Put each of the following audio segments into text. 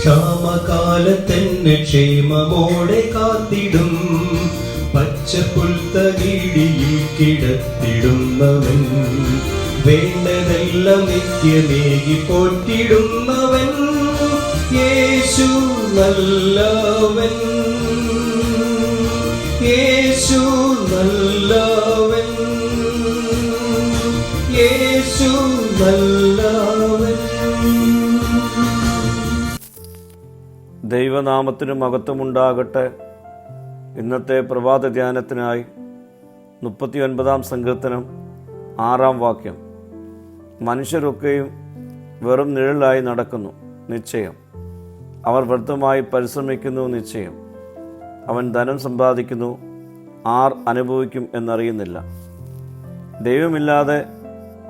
ക്ഷാമകാലത്തെന്നെ ക്ഷേമമോടെ കാത്തിടും. പച്ചപ്പുൽത്തകിടിയിൽ കിടത്തിടുന്നവൻ. വേണ്ടതെല്ലാം നിത്യമേകി പോറ്റിടുന്നവൻ. യേശു നല്ലവൻ. യേശു നല്ലവൻ. യേശു നല്ലവൻ. ദൈവനാമത്തിന് മഹത്വമുണ്ടാകട്ടെ. ഇന്നത്തെ പ്രഭാത ധ്യാനത്തിനായി മുപ്പത്തി ഒൻപതാം സങ്കീർത്തനം ആറാം വാക്യം. മനുഷ്യരൊക്കെയും വെറും നിഴലായി നടക്കുന്നു നിശ്ചയം. അവർ വ്യർത്ഥമായി പരിശ്രമിക്കുന്നു നിശ്ചയം. അവൻ ധനം സമ്പാദിക്കുന്നു ആർ അനുഭവിക്കും എന്നറിയുന്നില്ല. ദൈവമില്ലാതെ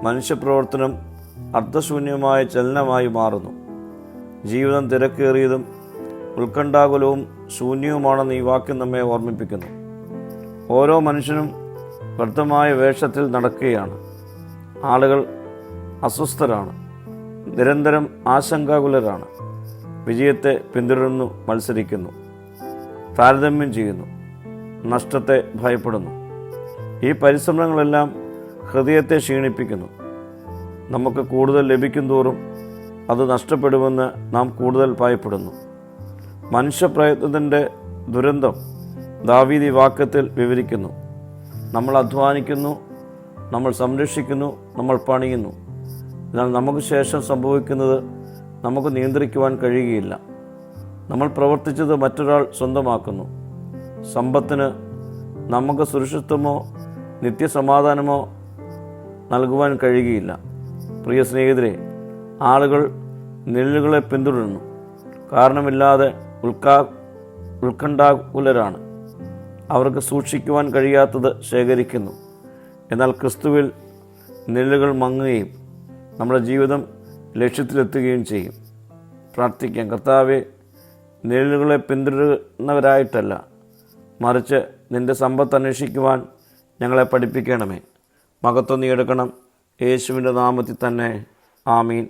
മനുഷ്യപ്രവർത്തനം അർത്ഥശൂന്യമായ ചലനമായി മാറുന്നു. ജീവിതം തിരക്കേറിയതും ഉത്കണ്ഠാകുലവും ശൂന്യവുമാണെന്ന് ഈ വാക്യം നമ്മെ ഓർമ്മിപ്പിക്കുന്നു. ഓരോ മനുഷ്യനും വ്യക്തമായ വേഷത്തിൽ നടക്കുകയാണ്. ആളുകൾ അസ്വസ്ഥരാണ്. നിരന്തരം ആശങ്കാകുലരാണ്. വിജയത്തെ പിന്തുടരുന്നു മത്സരിക്കുന്നു. താരതമ്യം ചെയ്യുന്നു. നഷ്ടത്തെ ഭയപ്പെടുന്നു. ഈ പരിശ്രമങ്ങളെല്ലാം ഹൃദയത്തെ ക്ഷീണിപ്പിക്കുന്നു. നമുക്ക് കൂടുതൽ ലഭിക്കും തോറും അത് നഷ്ടപ്പെടുമെന്ന് നാം കൂടുതൽ ഭയപ്പെടുന്നു. മനുഷ്യപ്രയത്നത്തിന്റെ ദുരന്തം ദാവീദി വാക്യത്തിൽ വിവരിക്കുന്നു. നമ്മൾ അധ്വാനിക്കുന്നു നമ്മൾ സംരക്ഷിക്കുന്നു നമ്മൾ പണിയുന്നു. എന്നാൽ നമുക്ക് ശേഷം സംഭവിക്കുന്നത് നമുക്ക് നിയന്ത്രിക്കുവാൻ കഴിയുകയില്ല. നമ്മൾ പ്രവർത്തിച്ചത് മറ്റൊരാൾ സ്വന്തമാക്കുന്നു. സമ്പത്തിന് നമുക്ക് സുരക്ഷിത്വമോ നിത്യസമാധാനമോ നൽകുവാൻ കഴിയുകയില്ല. പ്രിയ സ്നേഹിതരെ ആളുകൾ നെല്ലുകളെ പിന്തുടരുന്നു. കാരണമില്ലാതെ ഉത്കാ ഉത്കണ്ഠാകുലരാണ്. അവർക്ക് സൂക്ഷിക്കുവാൻ കഴിയാത്തത് ശേഖരിക്കുന്നു. എന്നാൽ ക്രിസ്തുവിൽ നിഴലുകൾ മങ്ങുകയും നമ്മുടെ ജീവിതം ലക്ഷ്യത്തിലെത്തുകയും ചെയ്യും. പ്രാർത്ഥിക്കാം. കർത്താവെ നിഴലുകളെ പിന്തുടരുന്നവരായിട്ടല്ല. മറിച്ച് നിന്റെ സമ്പത്ത് അന്വേഷിക്കുവാൻ ഞങ്ങളെ പഠിപ്പിക്കണമേ. മകത്വം നീ എടുക്കണം. യേശുവിന്റെ നാമത്തിൽ തന്നെ. ആമീൻ.